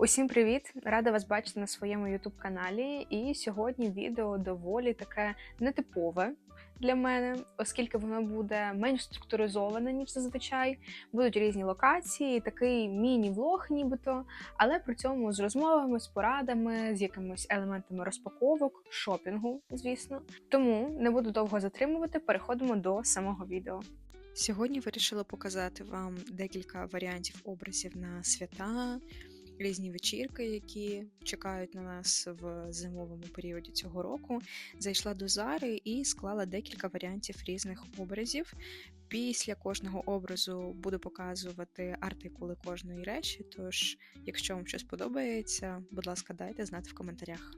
Усім привіт! Рада вас бачити на своєму youtube каналі. І сьогодні відео доволі таке нетипове для мене, оскільки воно буде менш структуризоване, ніж зазвичай. Будуть різні локації, такий міні-влог, нібито, але при цьому з розмовами, з порадами, з якимись елементами розпаковок, шопінгу, звісно. Тому не буду довго затримувати, переходимо до самого відео. Сьогодні вирішила показати вам декілька варіантів образів на свята, різні вечірки, які чекають на нас в зимовому періоді цього року. Зайшла до Зари і склала декілька варіантів різних образів. Після кожного образу буду показувати артикули кожної речі. Тож, якщо вам щось подобається, будь ласка, дайте знати в коментарях.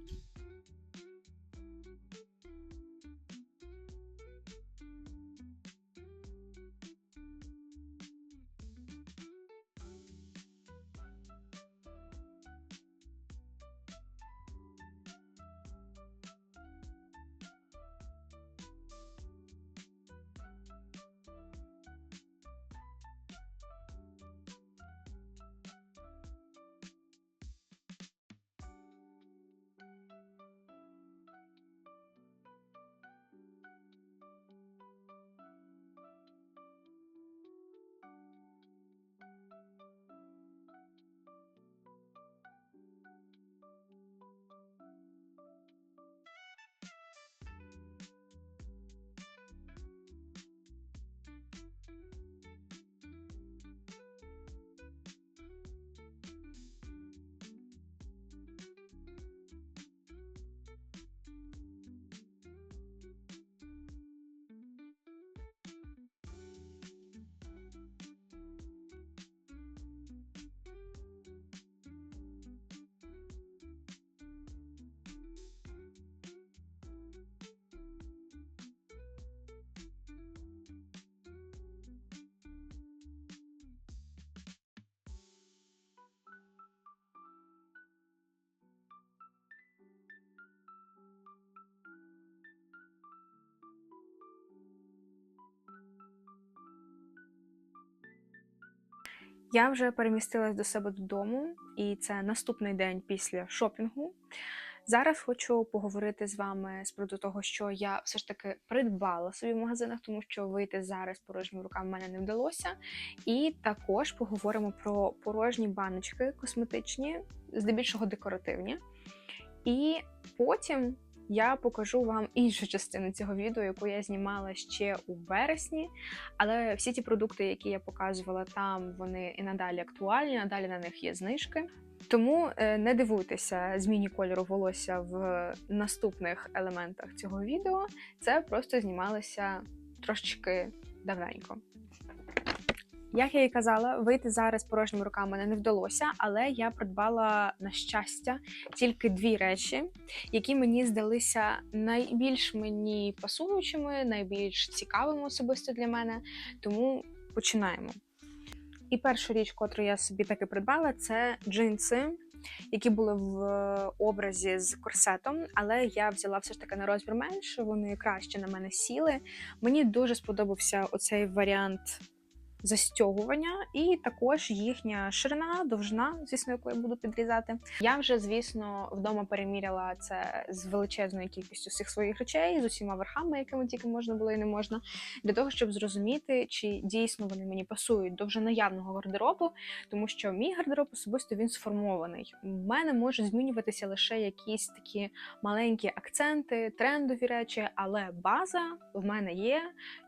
Я вже перемістилась до себе додому, і це наступний день після шопінгу. Зараз хочу поговорити з вами з приводу того, що я все ж таки придбала собі в магазинах, тому що вийти зараз порожніми руками мене не вдалося. І також поговоримо про порожні баночки косметичні, здебільшого декоративні. І потім я покажу вам іншу частину цього відео, яку я знімала ще у вересні. Але всі ті продукти, які я показувала там, вони і надалі актуальні, надалі на них є знижки. Тому е, не дивуйтеся зміні кольору волосся в наступних елементах цього відео. Це просто знімалося трошечки давненько. Як я і казала, вийти зараз порожніми руками не вдалося, але я придбала на щастя тільки дві речі, які мені здалися найбільш мені пасуючими, найбільш цікавими особисто для мене. Тому починаємо. І перша річ, котру я собі таки придбала, це джинси. Які були в образі з корсетом, але я взяла все ж таки на розмір менше, вони краще на мене сіли. Мені дуже сподобався оцей варіант застягування, і також їхня ширина, довжина, звісно, яку я буду підрізати. Я вже, звісно, вдома переміряла це з величезною кількістю всіх своїх речей, з усіма верхами, якими тільки можна було і не можна, для того, щоб зрозуміти, чи дійсно вони мені пасують до вже наявного гардеробу, тому що мій гардероб особисто він сформований. У мене можуть змінюватися лише якісь такі маленькі акценти, трендові речі, але база в мене є,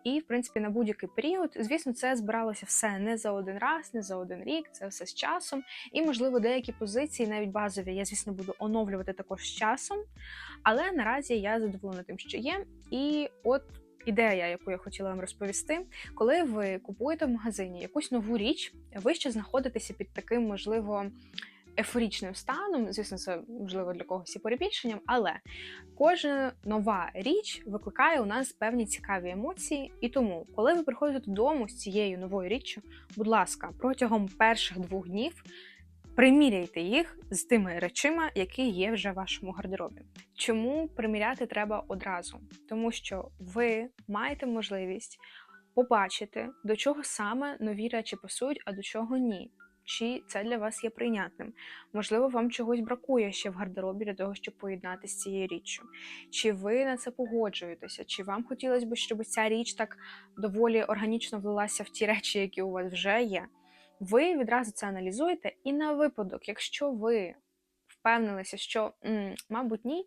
і в принципі на будь-який період, звісно, це збирає збиралося все не за один раз, не за один рік, це все з часом. І, можливо, деякі позиції, навіть базові, я, звісно, буду оновлювати також з часом. Але наразі я задоволена тим, що є. І от. Ідея, яку я хотіла вам розповісти, коли ви купуєте в магазині якусь нову річ, ви ще знаходитеся під таким, можливо, ефорічним станом, звісно, це можливо для когось і перебільшенням, але кожна нова річ викликає у нас певні цікаві емоції. І тому, коли ви приходите додому з цією новою річчю, будь ласка, протягом перших двох днів. Приміряйте їх з тими речима, які є вже в вашому гардеробі. Чому приміряти треба одразу? Тому що ви маєте можливість побачити, до чого саме нові речі пасують, а до чого ні. Чи це для вас є прийнятним. Можливо, вам чогось бракує ще в гардеробі для того, щоб поєднати з цією річчю. Чи ви на це погоджуєтеся, чи вам хотілося б, щоб ця річ так доволі органічно влилася в ті речі, які у вас вже є. Ви відразу це аналізуєте, і на випадок, якщо ви впевнилися, що м, мабуть ні,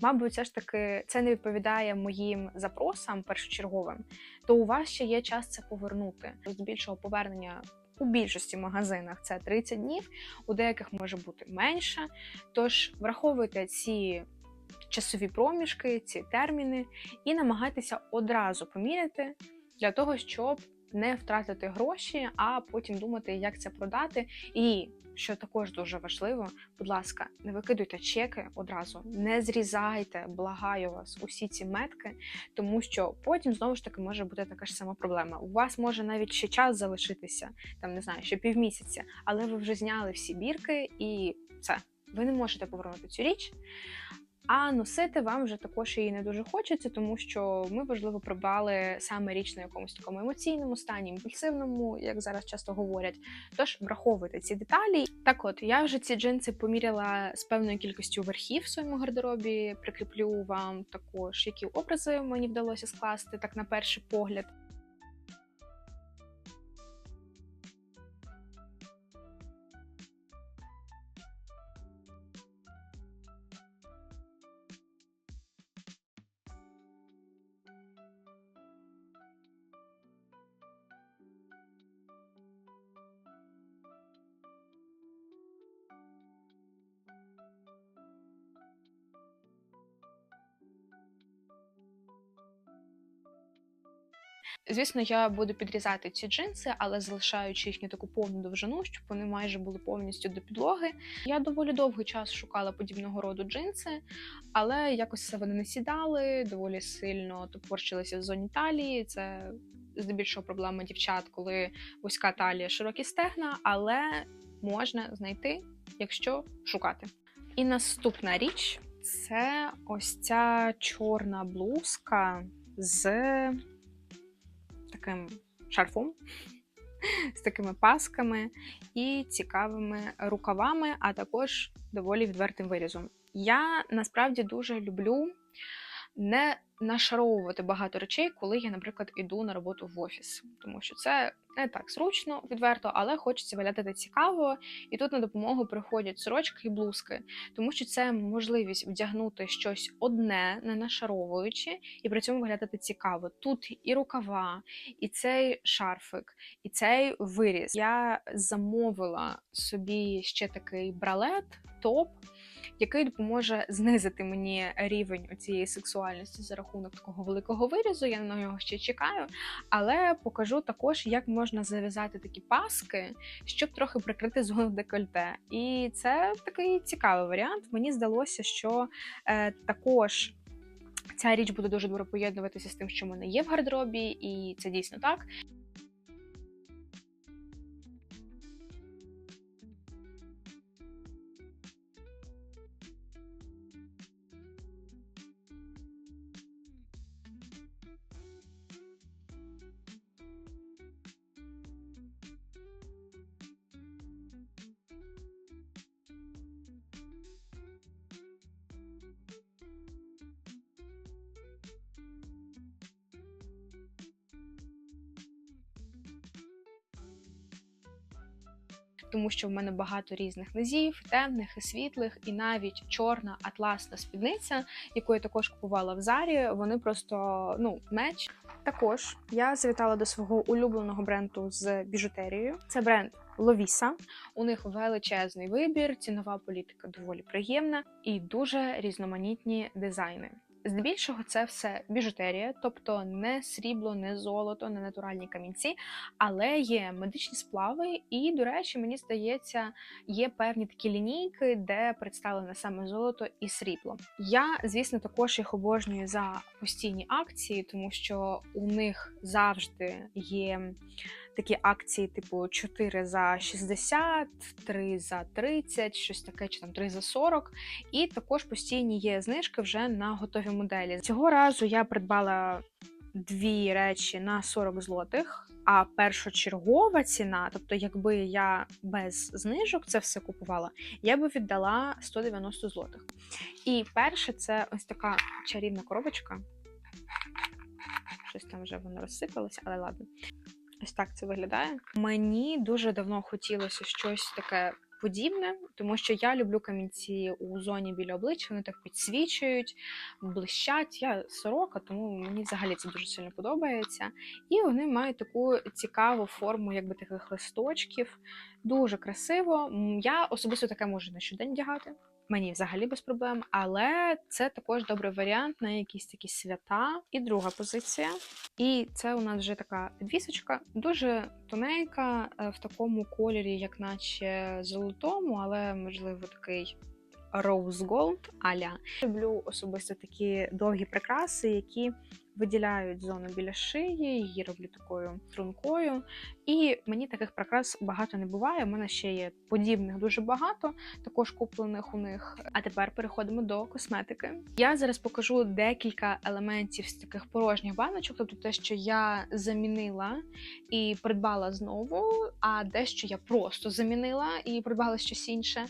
мабуть, все ж таки це не відповідає моїм запросам першочерговим, то у вас ще є час це повернути. Здебільшого повернення у більшості магазинах це 30 днів, у деяких може бути менше. Тож враховуйте ці часові проміжки, ці терміни і намагайтеся одразу поміряти для того, щоб не втратити гроші, а потім думати, як це продати. І що також дуже важливо, будь ласка, не викидуйте чеки одразу, не зрізайте, благаю вас, усі ці метки, тому що потім знову ж таки може бути така ж сама проблема. У вас може навіть ще час залишитися, там не знаю, ще півмісяця, але ви вже зняли всі бірки і все. Ви не можете повернути цю річ. А носити вам вже також її не дуже хочеться, тому що ми важливо придбали саме річ на якомусь такому емоційному стані, імпульсивному, як зараз часто говорять. Тож враховуйте ці деталі. Так, от я вже ці джинси поміряла з певною кількістю верхів в своєму гардеробі. Прикріплю вам також, які образи мені вдалося скласти так на перший погляд. Звісно, я буду підрізати ці джинси, але залишаючи їхню таку повну довжину, щоб вони майже були повністю до підлоги. Я доволі довгий час шукала подібного роду джинси, але якось все вони не сідали, доволі сильно топорщилися в зоні талії. Це здебільшого проблема дівчат, коли вузька талія, широкі стегна, але можна знайти, якщо шукати. І наступна річ це ось ця чорна блузка з таким шарфом, з такими пасками і цікавими рукавами, а також доволі відвертим вирізом. Я насправді дуже люблю не нашаровувати багато речей, коли я, наприклад, іду на роботу в офіс, тому що це не так зручно, відверто, але хочеться виглядати цікаво. І тут на допомогу приходять сорочки і блузки, тому що це можливість вдягнути щось одне, не нашаровуючи, і при цьому виглядати цікаво. Тут і рукава, і цей шарфик, і цей виріз. Я замовила собі ще такий бралет, топ. Який допоможе знизити мені рівень цієї сексуальності за рахунок такого великого вирізу. Я на нього ще чекаю, але покажу також, як можна зав'язати такі паски, щоб трохи прикрити зону декольте. І це такий цікавий варіант. Мені здалося, що е, також. Ця річ буде дуже добре поєднуватися з тим, що в мене є в гардеробі, і це дійсно так. Тому що в мене багато різних низів, темних і світлих, і навіть чорна атласна спідниця, яку я також купувала в зарі. Вони просто ну меч. Також я завітала до свого улюбленого бренду з біжутерією. Це бренд Ловіса. У них величезний вибір, цінова політика доволі приємна і дуже різноманітні дизайни. Здебільшого це все біжутерія, тобто не срібло, не золото, не натуральні камінці, але є медичні сплави, і, до речі, мені здається, є певні такі лінійки, де представлене саме золото і срібло. Я, звісно, також їх обожнюю за постійні акції, тому що у них завжди є. Такі акції, типу 4 за 60, 3 за 30, щось таке, чи там 3 за 40. І також постійні є знижки вже на готові моделі. Цього разу я придбала дві речі на 40 злотих. А першочергова ціна, тобто, якби я без знижок це все купувала, я би віддала 190 злотих. І перше, це ось така чарівна коробочка. Щось там вже воно розсипалося, але ладно. Ось так це виглядає. Мені дуже давно хотілося щось таке подібне, тому що я люблю камінці у зоні біля обличчя, вони так підсвічують, блищать. Я сорока, тому мені взагалі це дуже сильно подобається. І вони мають таку цікаву форму, якби таких листочків. Дуже красиво. Я особисто таке можу на щодень вдягати. Мені взагалі без проблем, але це також добрий варіант на якісь такі свята. І друга позиція. І це у нас вже така підвісочка, дуже тоненька, е, в такому кольорі, як наче золотому, але можливо такий rose gold аля. Люблю особисто такі довгі прикраси, які виділяють зону біля шиї, її роблю такою стрункою. І мені таких прикрас багато не буває. У мене ще є подібних дуже багато, також куплених у них. А тепер переходимо до косметики. Я зараз покажу декілька елементів з таких порожніх баночок, тобто те, що я замінила і придбала знову, а дещо я просто замінила і придбала щось інше.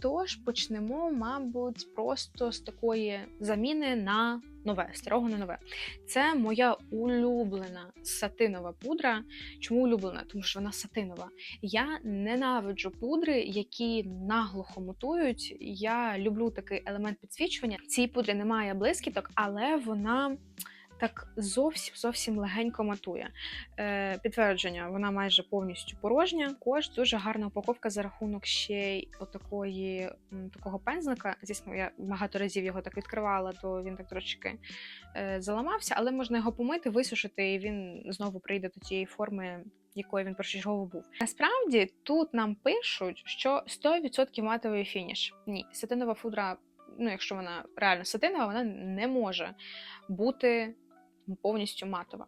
Тож почнемо, мабуть, просто з такої заміни на нове, старого на нове. Це моя улюблена сатинова пудра. Чому улюблена? Тому що вона сатинова. Я ненавиджу пудри, які наглухо мутують. Я люблю такий елемент підсвічування. В цій пудрі немає блискіток, але вона. Так зовсім зовсім легенько матує. Е, підтвердження, вона майже повністю порожня. Також дуже гарна упаковка за рахунок ще й отакої такого пензлика. Звісно, я багато разів його так відкривала, то він так трошки е, заламався, але можна його помити, висушити, і він знову прийде до тієї форми. Якою він першочергово був. Насправді тут нам пишуть, що 100% матовий фініш. Ні, сатинова фудра, ну якщо вона реально сатинова, вона не може бути повністю матова.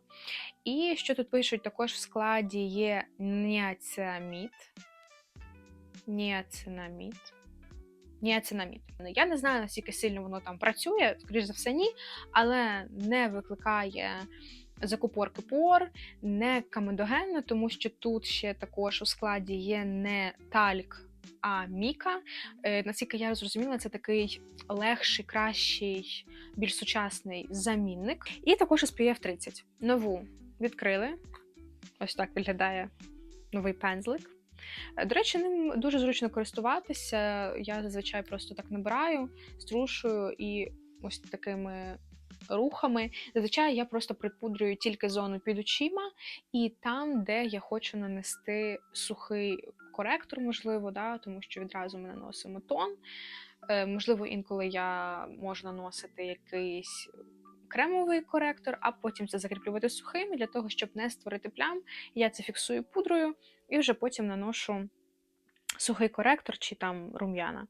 І що тут пишуть, також в складі є ніацинамід. Ніацинамід. Ніацинамід. Я не знаю, наскільки сильно воно там працює, скоріш за все, ні, але не викликає закупорки пор, не камедогенно, тому що тут ще також у складі є не тальк, а міка. Е, наскільки я зрозуміла, це такий легший, кращий, більш сучасний замінник. І також SPF 30. Нову відкрили. Ось так виглядає новий пензлик. Е, До речі, ним дуже зручно користуватися. Я зазвичай просто так набираю, струшую і ось такими рухами. Зазвичай я просто припудрюю тільки зону під очима і там, де я хочу нанести сухий коректор, можливо, да, тому що відразу ми наносимо тон. Е, можливо, інколи я можу наносити якийсь кремовий коректор, а потім це закріплювати сухим для того, щоб не створити плям. Я це фіксую пудрою і вже потім наношу сухий коректор чи там рум'яна.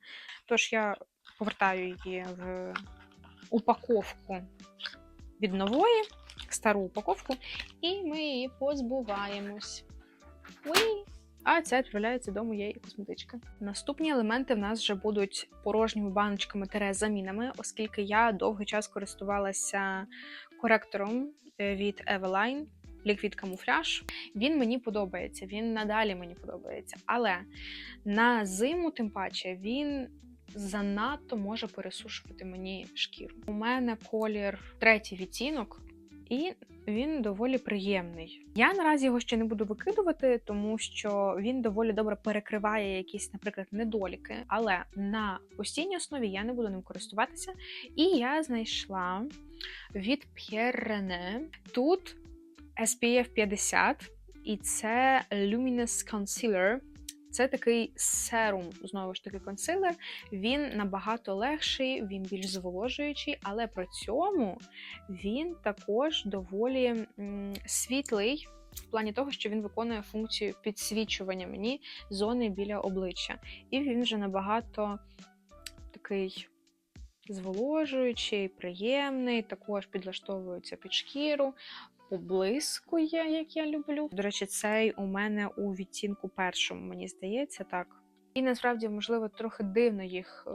Тож я повертаю її в упаковку від нової, стару упаковку, і ми її позбуваємось. Уй! А ця відправляється до моєї косметички. Наступні елементи в нас вже будуть порожніми баночками тере замінами, оскільки я довгий час користувалася коректором е, від Eveline Liquid Camouflage. Він мені подобається, він надалі мені подобається. Але на зиму, тим паче, він занадто може пересушувати мені шкіру. У мене колір третій відтінок. І він доволі приємний. Я наразі його ще не буду викидувати, тому що він доволі добре перекриває якісь, наприклад, недоліки. Але на постійній основі я не буду ним користуватися. І я знайшла від Pierre René тут SPF 50, і це Luminous Concealer. Це такий серум, знову ж таки, консилер. Він набагато легший, він більш зволожуючий, але при цьому він також доволі світлий. В плані того, що він виконує функцію підсвічування мені зони біля обличчя. І він вже набагато такий зволожуючий, приємний, також підлаштовується під шкіру, поблискує, як я люблю. До речі, цей у мене у відтінку першому, мені здається, так. І насправді, можливо, трохи дивно їх е,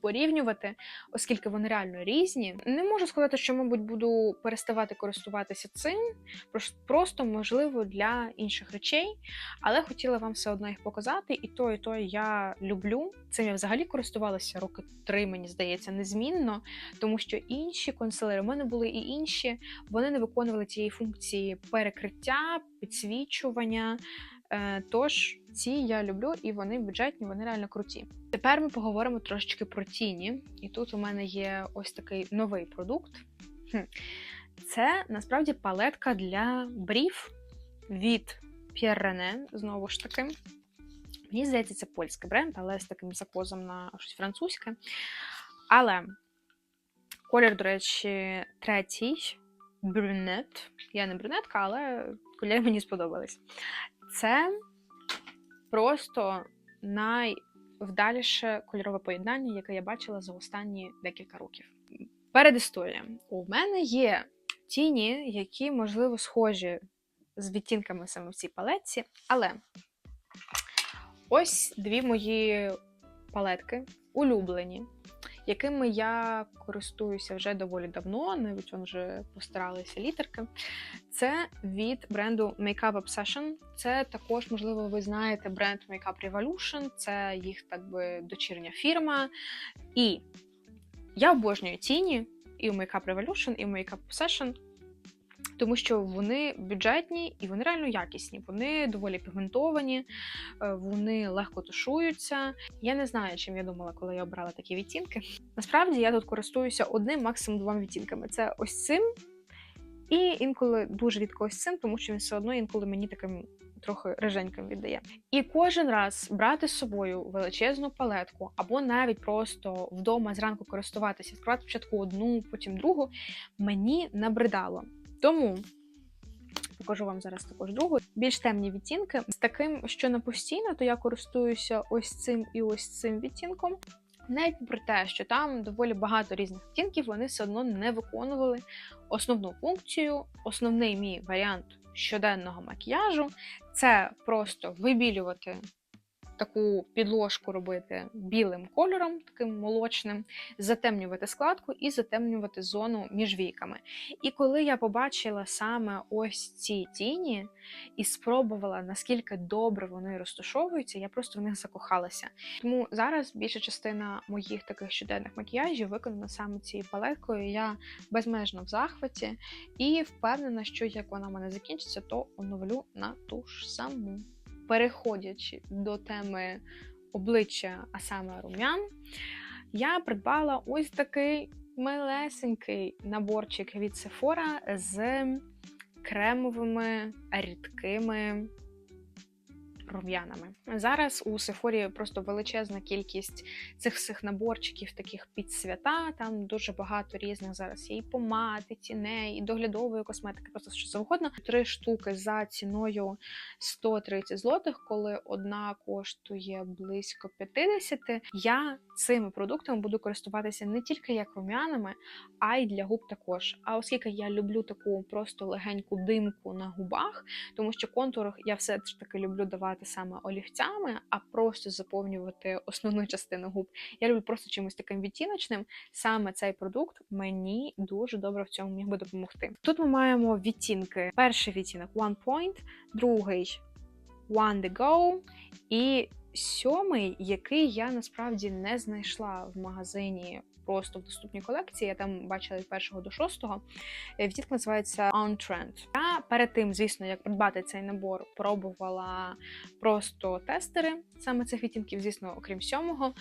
порівнювати, оскільки вони реально різні. Не можу сказати, що, мабуть, буду переставати користуватися цим, просто можливо для інших речей, але хотіла вам все одно їх показати. І то, і то я люблю. Цим я взагалі користувалася роки три, мені здається, незмінно, тому що інші консилери, у мене були і інші, вони не виконували цієї функції перекриття, підсвічування. Е, Тож ці я люблю, і вони бюджетні, вони реально круті. Тепер ми поговоримо трошечки про тіні. І тут у мене є ось такий новий продукт. Це насправді палетка для брів від Pierre René, знову ж таки. Мені здається, це польський бренд, але з таким закозом на щось французьке. Але колір, до речі, третій брюнет. Я не брюнетка, але кольори мені сподобались. Це просто найвдаліше кольорове поєднання, яке я бачила за останні декілька років. Перед історією. У мене є тіні, які, можливо, схожі з відтінками саме в цій палетці, але ось дві мої палетки улюблені, якими я користуюся вже доволі давно, навіть вони вже постаралися літерки. Це від бренду Makeup Obsession. Це також, можливо, ви знаєте бренд Makeup Revolution, це їх так би дочірня фірма. І я обожнюю тіні і у Makeup Revolution, і у Makeup Obsession, тому що вони бюджетні і вони реально якісні. Вони доволі пігментовані, е, вони легко тушуються. Я не знаю, чим я думала, коли я обрала такі відтінки. Насправді я тут користуюся одним, максимум двома відтінками. Це ось цим. І інколи дуже рідко ось цим, тому що він все одно інколи мені таким трохи риженьким віддає. І кожен раз брати з собою величезну палетку, або навіть просто вдома зранку користуватися, відкривати спочатку одну, потім другу, мені набридало. Тому покажу вам зараз також другу. Більш темні відтінки. З таким, що на постійно, то я користуюся ось цим і ось цим відтінком. Навіть попри те, що там доволі багато різних відтінків, вони все одно не виконували основну функцію. Основний мій варіант щоденного макіяжу це просто вибілювати таку підложку робити білим кольором, таким молочним, затемнювати складку і затемнювати зону між війками. І коли я побачила саме ось ці тіні і спробувала, наскільки добре вони розташовуються, я просто в них закохалася. Тому зараз більша частина моїх таких щоденних макіяжів виконана саме цією палеткою. Я безмежно в захваті і впевнена, що як вона в мене закінчиться, то оновлю на ту ж саму. Переходячи до теми обличчя, а саме рум'ян, я придбала ось такий милесенький наборчик від Sephora з кремовими рідкими рум'янами. Зараз у Сефорі просто величезна кількість цих всіх наборчиків, таких під свята. Там дуже багато різних зараз є і помад, і тіней, і доглядової косметики, просто що завгодно. Три штуки за ціною 130 злотих, коли одна коштує близько 50. Я цими продуктами буду користуватися не тільки як рум'янами, а й для губ також. А оскільки я люблю таку просто легеньку димку на губах, тому що контур я все ж таки люблю давати саме олівцями, а просто заповнювати основну частину губ. Я люблю просто чимось таким відтіночним. Саме цей продукт мені дуже добре в цьому міг би допомогти. Тут ми маємо відтінки. Перший відтінок One Point, другий One The Go і сьомий, який я насправді не знайшла в магазині. Просто в доступній колекції, я там бачила від першого до шостого. Е, Відтінок називається On Trend. Я перед тим, звісно, як придбати цей набор, пробувала просто тестери саме цих відтінків, звісно, окрім сьомого.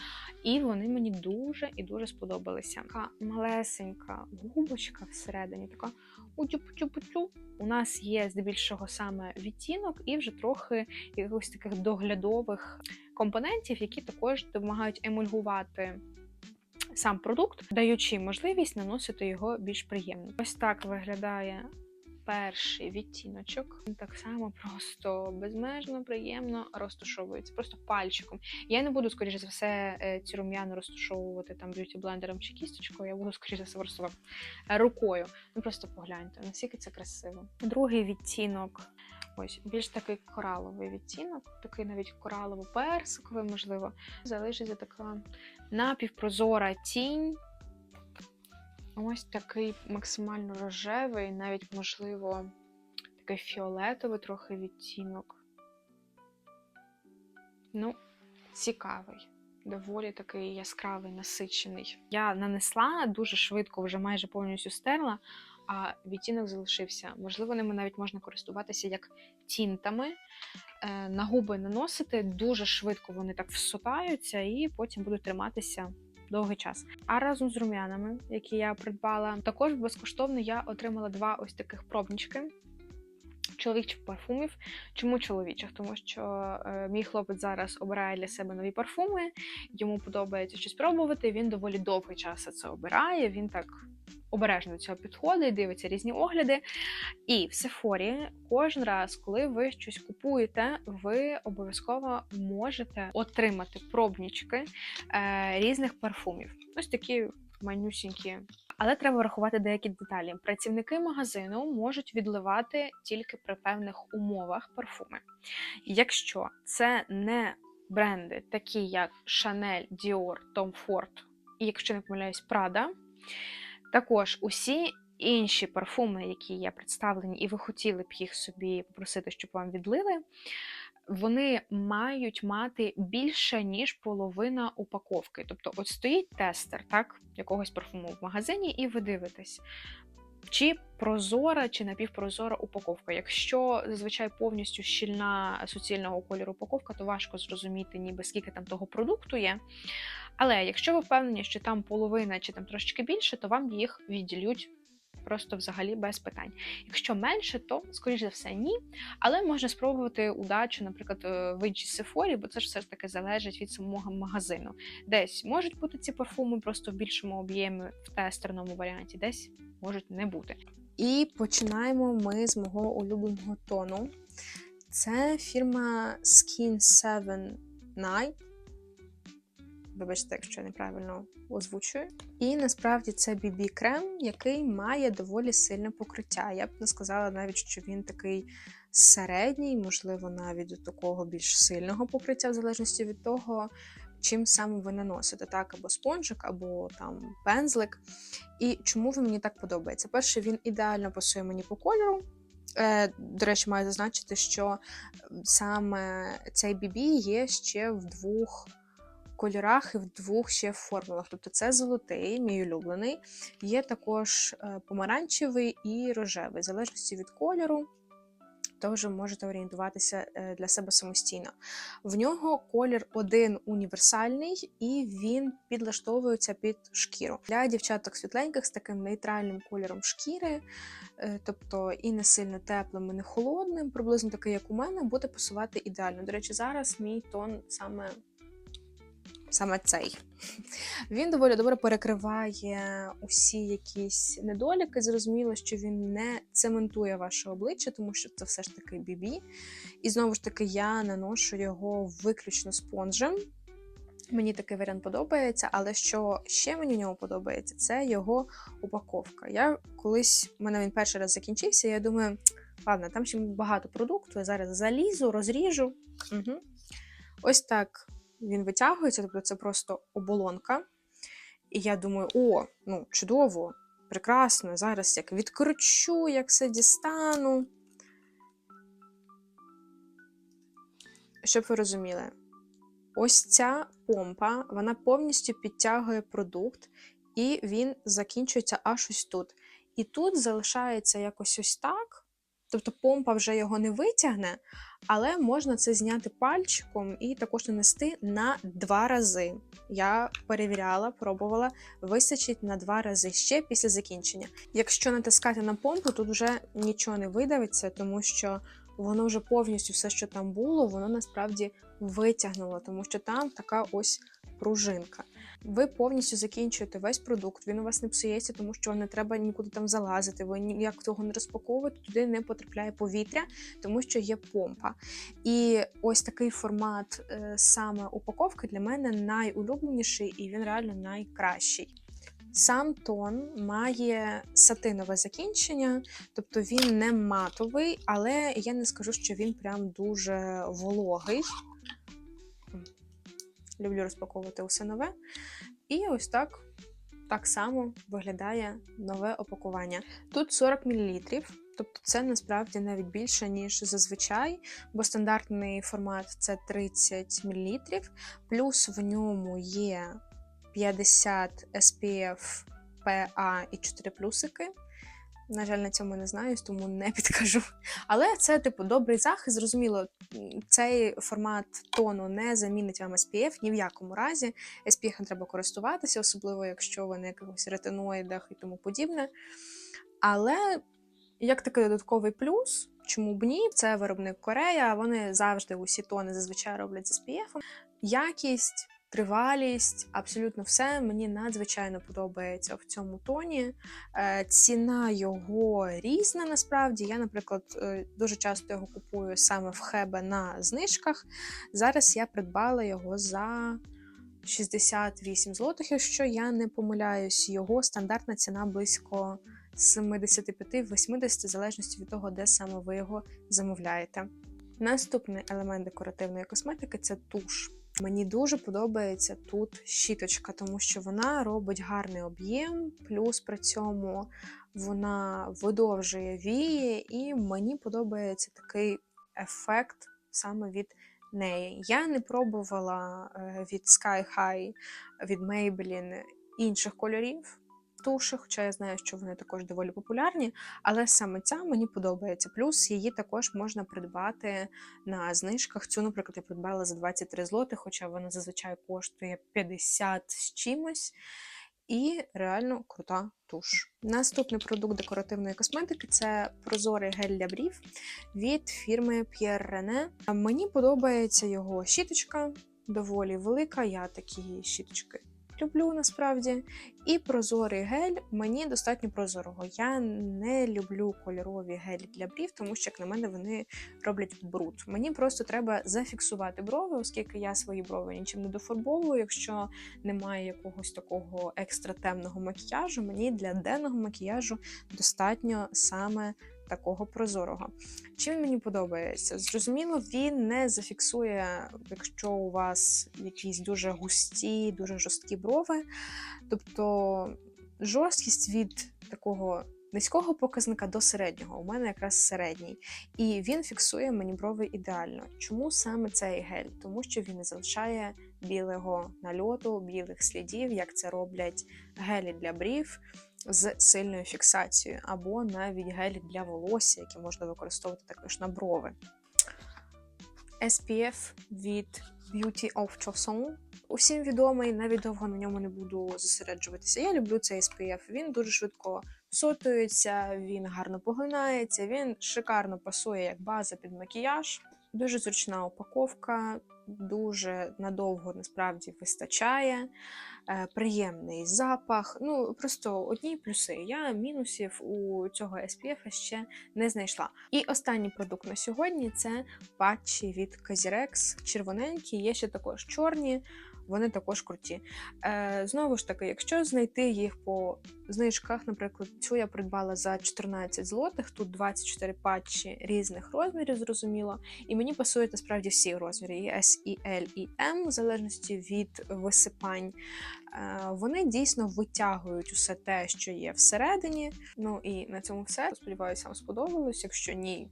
І вони мені дуже і дуже сподобалися. Така малесенька губочка всередині, така утю-путю-путю. У нас є здебільшого саме відтінок і вже трохи якихось таких доглядових компонентів, які також допомагають емульгувати сам продукт, даючи можливість наносити його більш приємно. Ось так виглядає перший відтіночок. Він так само просто безмежно приємно розташовується, просто пальчиком. Я не буду, скоріше за все, е, ці рум'яна розташовувати там б'юті блендером чи кісточкою. Я буду, скоріше за все, просто рукою. Ну просто погляньте, наскільки це красиво. Другий відтінок. Ось більш такий кораловий відтінок, такий навіть коралово-персиковий, можливо. Залишиться така напівпрозора тінь. Ось такий максимально рожевий, навіть, можливо, такий фіолетовий трохи відтінок. Ну, цікавий, доволі такий яскравий, насичений. Я нанесла дуже швидко, вже майже повністю стерла, а відтінок залишився. Можливо, ними навіть можна користуватися як тінтами. Е, На губи наносити дуже швидко вони так всотаються і потім будуть триматися довгий час. А разом з рум'янами, які я придбала, також безкоштовно я отримала два ось таких пробнички. Чоловічих парфумів. Чому чоловічих? Тому що е, мій хлопець зараз обирає для себе нові парфуми, йому подобається щось пробувати. Він доволі довгий час це обирає. Він так обережно до цього підходить, дивиться різні огляди. І в Сефорі кожен раз, коли ви щось купуєте, ви обов'язково можете отримати пробнічки е, різних парфумів. Ось такі манюсінькі. Але треба врахувати деякі деталі. Працівники магазину можуть відливати тільки при певних умовах парфуми. Якщо це не бренди, такі як Chanel, Dior, Tom Ford і, якщо не помиляюсь, Prada, також усі інші парфуми, які є представлені, і ви хотіли б їх собі попросити, щоб вам відлили, вони мають мати більше, ніж половина упаковки. Тобто, от стоїть тестер так, якогось парфуму в магазині, і ви дивитесь. Чи прозора, чи напівпрозора упаковка. Якщо зазвичай повністю щільна суцільного кольору упаковка, то важко зрозуміти, ніби скільки там того продукту є. Але якщо ви впевнені, що там половина чи там трошечки більше, то вам їх відділють просто взагалі без питань. Якщо менше, то скоріш за все ні. Але можна спробувати удачу, наприклад, е, в іншій Сефорі, бо це ж все ж таки залежить від самого магазину. Десь можуть бути ці парфуми просто в більшому об'ємі в тестерному варіанті, десь можуть не бути. І починаємо ми з мого улюбленого тону. Це фірма Skin 7 Night. Вибачте, якщо я неправильно озвучую. І насправді це BB крем, який має доволі сильне покриття. Я б не сказала навіть, що він такий середній, можливо, навіть до такого більш сильного покриття, в залежності від того, чим саме ви наносите, так, або спонжик, або там пензлик. І чому він мені так подобається? Перше, він ідеально пасує мені по кольору. Е, До речі, маю зазначити, що саме цей BB є ще в двох кольорах і в двох ще формулах. Тобто це золотий, мій улюблений. Є також е, помаранчевий і рожевий, в залежності від кольору. Теж можете орієнтуватися е, для себе самостійно. В нього колір один універсальний, і він підлаштовується під шкіру. Для дівчаток світленьких з таким нейтральним кольором шкіри, е, тобто і не сильно теплим, і не холодним, приблизно такий, як у мене, буде пасувати ідеально. До речі, зараз мій тон саме саме цей. Він доволі добре перекриває усі якісь недоліки. Зрозуміло, що він не цементує ваше обличчя, тому що це все ж таки бібі. І знову ж таки, я наношу його виключно спонжем. Мені такий варіант подобається, але що ще мені в ньому подобається, це його упаковка. Я колись, у мене він перший раз закінчився, я думаю, ладно, там ще багато продукту, я зараз залізу, розріжу. Угу. Ось так він витягується, тобто це просто оболонка. І я думаю, о, ну, чудово, прекрасно, зараз як відкручу, як все дістану. Щоб ви розуміли, ось ця помпа, вона повністю підтягує продукт, і він закінчується аж ось тут. І тут залишається якось ось так. Тобто помпа вже його не витягне, але можна це зняти пальчиком і також нанести на два рази. Я перевіряла, пробувала, вистачить на два рази ще після закінчення. Якщо натискати на помпу, тут вже нічого не видавиться, тому що воно вже повністю все, що там було, воно насправді витягнуло, тому що там така ось пружинка. Ви повністю закінчуєте весь продукт, він у вас не псується, тому що не треба нікуди там залазити, ви ніяк того не розпаковуєте, туди не потрапляє повітря, тому що є помпа. І ось такий формат е, саме упаковки для мене найулюбленіший і він реально найкращий. Сам тон має сатинове закінчення, тобто він не матовий, але я не скажу, що він прям дуже вологий. Люблю розпаковувати усе нове. І ось так, так само виглядає нове опакування. Тут 40 мл, тобто це насправді навіть більше, ніж зазвичай, бо стандартний формат це 30 мл, плюс в ньому є 50 SPF PA і 4 плюсики. На жаль, на цьому не знаюсь, тому не підкажу. Але це, типу, добрий захист. Зрозуміло, цей формат тону не замінить вам SPF ні в якому разі. SPF треба користуватися, особливо якщо ви на якихось ретиноїдах і тому подібне. Але як такий додатковий плюс, чому б ні? Це виробник Корея. Вони завжди усі тони зазвичай роблять з SPF. Якість, тривалість, абсолютно все мені надзвичайно подобається в цьому тоні. Е, Ціна його різна насправді. Я, наприклад, е, дуже часто його купую саме в Хебе на знижках. Зараз я придбала його за 68 злотих, якщо я не помиляюсь. Його стандартна ціна близько 75-80, в залежності від того, де саме ви його замовляєте. Наступний елемент декоративної косметики це туш. Мені дуже подобається тут щіточка, тому що вона робить гарний об'єм, плюс при цьому вона видовжує вії, і мені подобається такий ефект саме від неї. Я не пробувала е, від Sky High, від Maybelline інших кольорів туші, хоча я знаю, що вони також доволі популярні, але саме ця мені подобається. Плюс її також можна придбати на знижках. Цю, наприклад, я придбала за 23 злоти, хоча вона зазвичай коштує 50 з чимось. І реально крута туш. Наступний продукт декоративної косметики це прозорий гель для брів від фірми Pierre René. Мені подобається його щіточка, доволі велика. Я такі щіточки люблю насправді. І прозорий гель мені достатньо прозорого. Я не люблю кольорові гелі для брів, тому що, як на мене, вони роблять бруд. Мені просто треба зафіксувати брови, оскільки я свої брови нічим не дофарбовую. Якщо немає якогось такого екстра темного макіяжу, мені для денного макіяжу достатньо саме такого прозорого. Чим мені подобається? Зрозуміло, він не зафіксує, якщо у вас якісь дуже густі, дуже жорсткі брови. Тобто жорсткість від такого низького показника до середнього. У мене якраз середній. І він фіксує мені брови ідеально. Чому саме цей гель? Тому що він не залишає білого нальоту, білих слідів, як це роблять гелі для брів з сильною фіксацією, або навіть гелі для волосся, які можна використовувати також на брови. SPF від Beauty of Choson. Усім відомий, навіть довго на ньому не буду зосереджуватися. Я люблю цей SPF. Він дуже швидко всотується, він гарно поглинається, він шикарно пасує як база під макіяж. Дуже зручна упаковка, дуже надовго насправді вистачає. Е, приємний запах. Ну просто одні плюси. Я мінусів у цього SPF ще не знайшла. І останній продукт на сьогодні це патчі від Cazirex. Червоненькі, є ще також чорні. Вони також круті. Е, Знову ж таки, якщо знайти їх по знижках, наприклад, цю я придбала за 14 злотих, тут 24 патчі різних розмірів, зрозуміло. І мені пасують насправді всі розміри: і S, і L, і M, в залежності від висипань. Е, Вони дійсно витягують усе те, що є всередині. Ну і на цьому все. Сподіваюся, вам сподобалось. Якщо ні,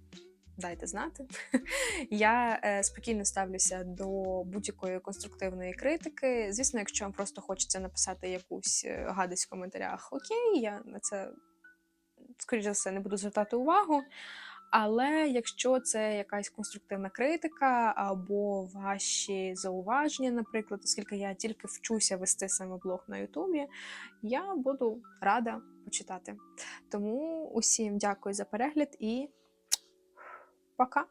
дайте знати. Я е, спокійно ставлюся до будь-якої конструктивної критики. Звісно, якщо вам просто хочеться написати якусь е, гадость в коментарях, окей, я на це, скоріш за все, не буду звертати увагу. Але якщо це якась конструктивна критика або ваші зауваження, наприклад, оскільки я тільки вчуся вести саме блог на Ютубі, я буду рада почитати. Тому усім дякую за перегляд і пока!